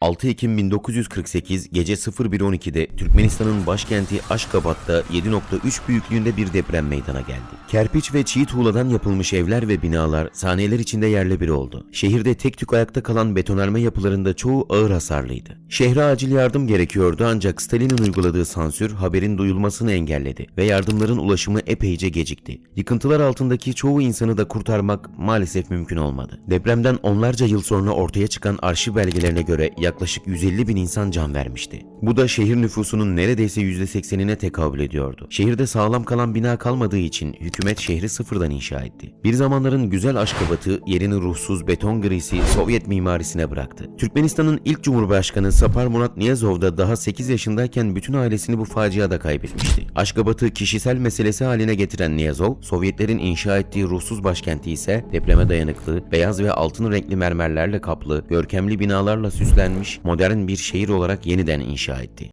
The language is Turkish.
6 Ekim 1948 gece 01.12'de Türkmenistan'ın başkenti Aşkabat'ta 7.3 büyüklüğünde bir deprem meydana geldi. Kerpiç ve çiğ tuğladan yapılmış evler ve binalar saniyeler içinde yerle bir oldu. Şehirde tek tük ayakta kalan betonarme yapılarında çoğu ağır hasarlıydı. Şehre acil yardım gerekiyordu ancak Stalin'in uyguladığı sansür haberin duyulmasını engelledi ve yardımların ulaşımı epeyce gecikti. Yıkıntılar altındaki çoğu insanı da kurtarmak maalesef mümkün olmadı. Depremden onlarca yıl sonra ortaya çıkan arşiv belgelerine göre yaklaşık 150 bin insan can vermişti. Bu da şehir nüfusunun neredeyse %80'ine tekabül ediyordu. Şehirde sağlam kalan bina kalmadığı için hükümet şehri sıfırdan inşa etti. Bir zamanların güzel Aşkabat'ı yerini ruhsuz beton grisi Sovyet mimarisine bıraktı. Türkmenistan'ın ilk cumhurbaşkanı Sapar Murat Niyazov da daha 8 yaşındayken bütün ailesini bu faciada kaybetmişti. Aşkabat'ı kişisel meselesi haline getiren Niyazov, Sovyetlerin inşa ettiği ruhsuz başkenti ise depreme dayanıklı, beyaz ve altın renkli mermerlerle kaplı, görkemli binalarla süslenmiş modern bir şehir olarak yeniden inşa etti.